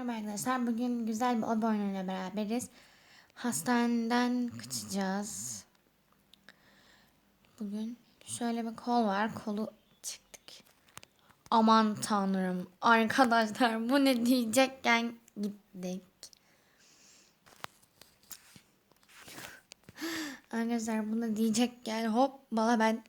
Merhaba arkadaşlar. Bugün güzel bir oda oyunuyla beraberiz. Hastaneden kaçacağız. Bugün şöyle bir kol var. Kolu çıktık. Aman tanrım. Arkadaşlar bu ne diyecekken gittik. Arkadaşlar bunu diyecekken hop bana ben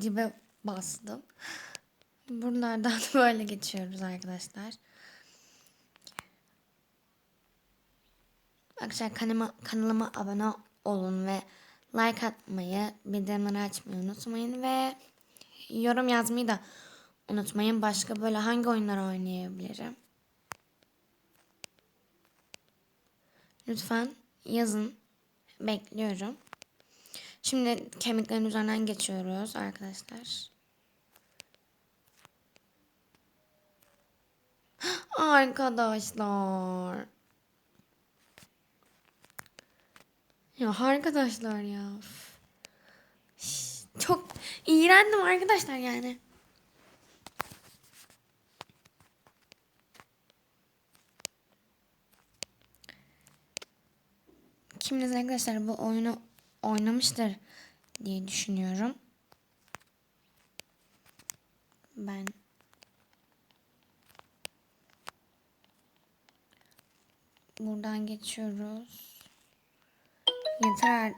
dibe bastım. Buralardan böyle geçiyoruz arkadaşlar. Arkadaşlar kanalıma, kanalıma abone olun ve like atmayı, bildirimleri açmayı unutmayın ve yorum yazmayı da unutmayın. Başka böyle hangi oyunlar oynayabilirim? Lütfen yazın. Bekliyorum. Şimdi kemiklerin üzerinden geçiyoruz arkadaşlar. Arkadaşlar. Ya arkadaşlar ya. Çok iğrendim arkadaşlar yani. Kiminiz arkadaşlar bu oyunu oynamıştır diye düşünüyorum. Ben buradan geçiyoruz. Yeter.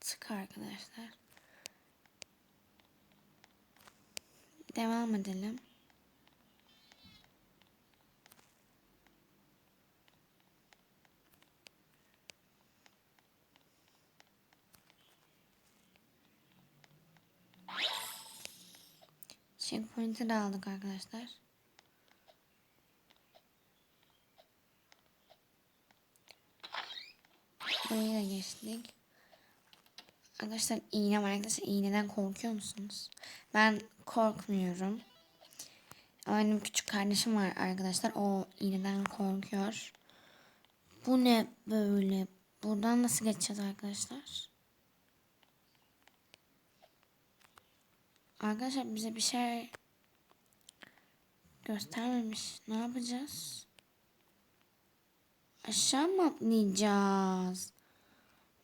Sık arkadaşlar. Devam edelim. Checkpoint'i de aldık arkadaşlar. Da geçtik. Arkadaşlar iğne var arkadaşlar. İğneden korkuyor musunuz? Ben korkmuyorum. Benim küçük kardeşim var arkadaşlar. O iğneden korkuyor. Bu ne böyle? Buradan nasıl geçeceğiz arkadaşlar? Arkadaşlar bize bir şey göstermemiş. Ne yapacağız? Aşağı mı atlayacağız?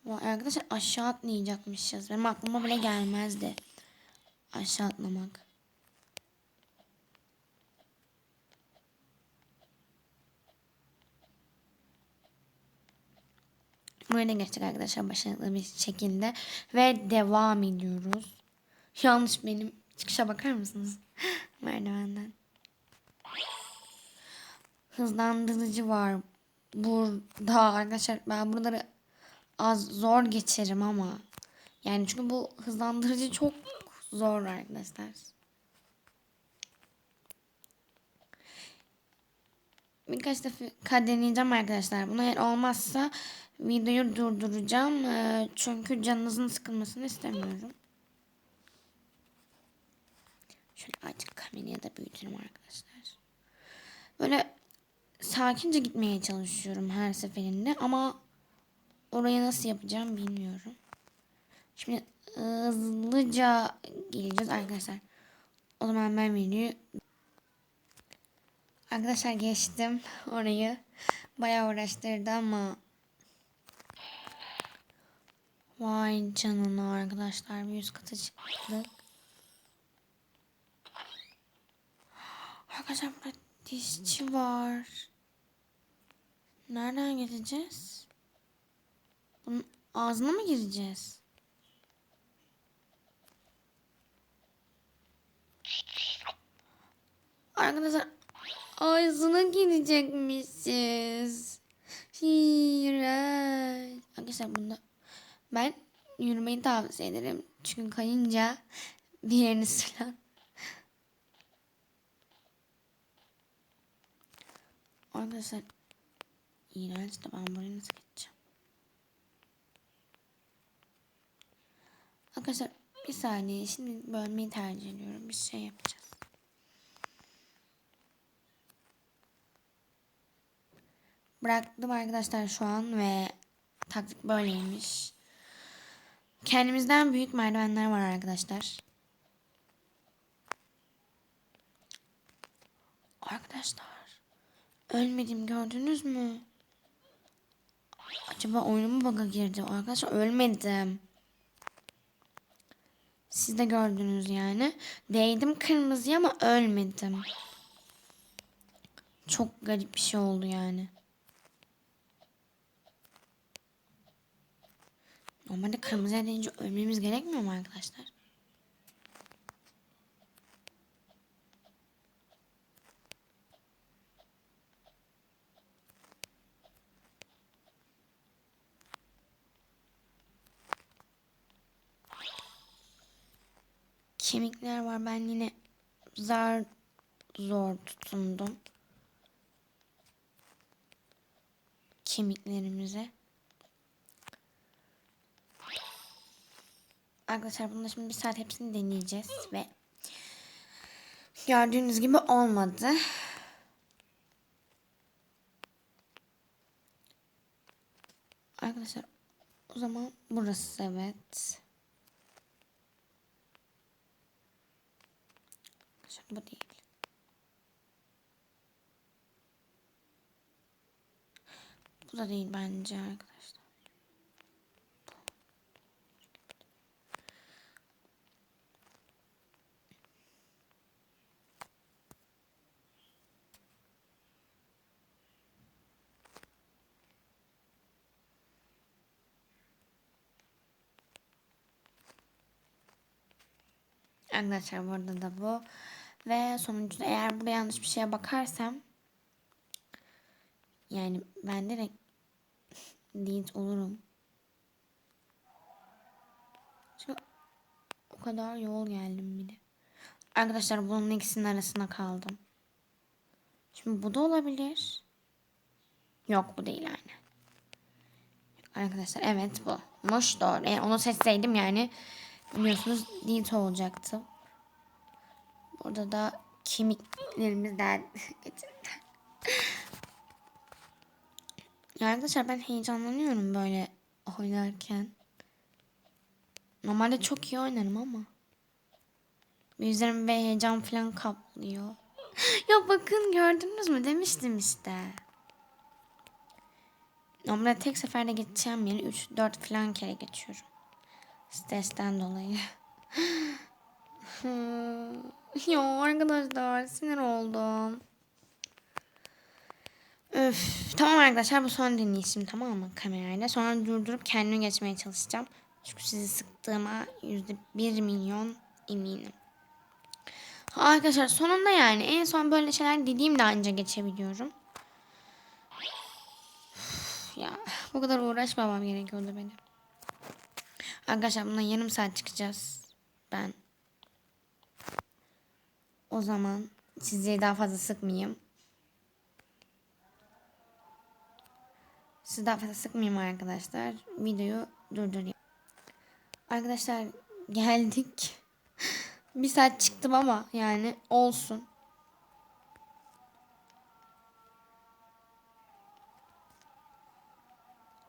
Vay arkadaşlar aşağı atlayacakmışız. Benim aklıma bile gelmezdi. Aşağı atlamak. Böyle geçtik arkadaşlar başarılı bir şekilde. Ve devam ediyoruz. Yanlış benim. Çıkışa bakar mısınız? Merdivenden. Hızlandırıcı var. Burada arkadaşlar ben buraları az zor geçerim ama. Yani çünkü bu hızlandırıcı çok zor arkadaşlar. Birkaç defa deneyeceğim arkadaşlar. Buna eğer olmazsa videoyu durduracağım. Ee, Çünkü canınızın sıkılmasını istemiyorum. Şöyle açık kamerayı da büyütelim arkadaşlar. Böyle sakince gitmeye çalışıyorum her seferinde ama oraya nasıl yapacağım bilmiyorum. Şimdi hızlıca geleceğiz arkadaşlar. O zaman ben videoyu Arkadaşlar geçtim orayı. Bayağı uğraştırdı ama Vay canına arkadaşlar bir yüz kata çıktık. Arkadaşlar burada dişçi var. Nereden gideceğiz? Ağzına mı gireceğiz? Arkadaşlar ağzına girecekmişiz. İğrenç. Arkadaşlar bunda ben yürümeyi tavsiye ederim. Çünkü kayınca bir yeriniz falan Arkadaşlar iğrenç de ben buraya nasıl Arkadaşlar bir saniye şimdi bölmeyi tercih ediyorum. Bir şey yapacağız. Bıraktım arkadaşlar şu an ve taktik böyleymiş. Kendimizden büyük merdivenler var arkadaşlar. Arkadaşlar ölmedim gördünüz mü? Acaba oyunuma bug'a girdi. Arkadaşlar ölmedim. Siz de gördünüz yani. Değdim kırmızıya ama ölmedim. Çok garip bir şey oldu yani. Normalde kırmızıya deyince ölmemiz gerekmiyor mu arkadaşlar? Kemikler var. Ben yine zar zor tutundum. Kemiklerimize. Arkadaşlar bunda şimdi bir saat hepsini deneyeceğiz ve gördüğünüz gibi olmadı. Arkadaşlar o zaman burası evet. Bu değil. Bu da değil bence arkadaşlar. Arkadaşlar burada da bu. Ve sonuçta eğer burada yanlış bir şeye bakarsam yani ben direkt delete olurum. Çünkü o kadar yol geldim bir de. Arkadaşlar bunun ikisinin arasında kaldım. Şimdi bu da olabilir. Yok bu değil yani. Arkadaşlar evet bu. Muş doğru. Eğer onu seçseydim yani biliyorsunuz delete olacaktı. Burada da kemiklerimizden ya arkadaşlar ben heyecanlanıyorum böyle oynarken. Normalde çok iyi oynarım ama. Yüzlerim ve heyecan falan kaplıyor. ya bakın gördünüz mü demiştim işte. Normalde tek seferde geçeceğim yeri 3-4 falan kere geçiyorum. Stresten dolayı. ya arkadaşlar sinir oldum. Öf, tamam arkadaşlar bu son deneyişim tamam mı kamerayla. Sonra durdurup kendime geçmeye çalışacağım. Çünkü sizi sıktığıma yüzde bir milyon eminim. Arkadaşlar sonunda yani en son böyle şeyler dediğimde anca geçebiliyorum. Ya bu kadar uğraşmamam gerekiyordu benim. Arkadaşlar bundan yarım saat çıkacağız. Ben. O zaman sizi daha fazla sıkmayayım. Sizi daha fazla sıkmayayım arkadaşlar. Videoyu durdurayım. Arkadaşlar geldik. bir saat çıktım ama yani olsun.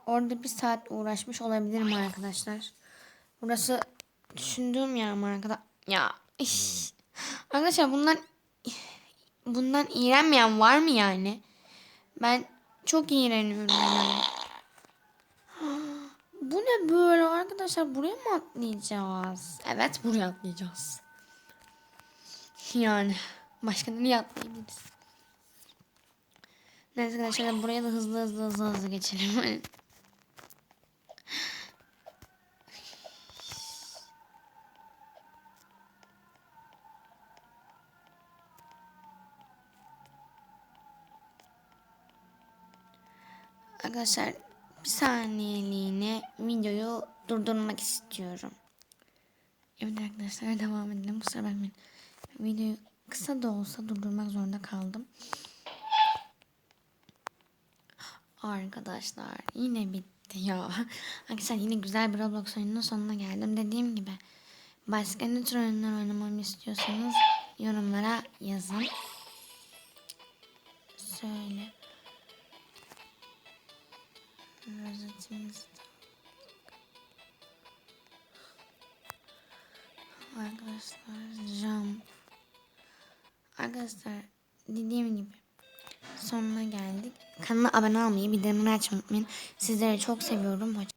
Orada bir saat uğraşmış olabilirim arkadaşlar. Burası düşündüğüm yer mi arkadaşlar? Ya iş. Arkadaşlar bundan bundan iğrenmeyen var mı yani? Ben çok iğreniyorum yani. Bu ne böyle arkadaşlar? Buraya mı atlayacağız? Evet buraya atlayacağız. Yani başka nereye atlayabiliriz? Neyse arkadaşlar buraya da hızlı hızlı hızlı hızlı geçelim. Arkadaşlar bir saniyeliğine videoyu durdurmak istiyorum. Evet arkadaşlar devam edelim. Sefer ben videoyu kısa da olsa durdurmak zorunda kaldım. Arkadaşlar yine bitti ya. Arkadaşlar yine güzel bir Roblox oyununun sonuna geldim. Dediğim gibi başka ne tür oyunlar oynamamı istiyorsanız yorumlara yazın. Söyle. Rozetimiz Arkadaşlar cam. Arkadaşlar dediğim gibi sonuna geldik. Kanala abone olmayı, bildirimleri açmayı unutmayın. Sizleri çok seviyorum. Hoşça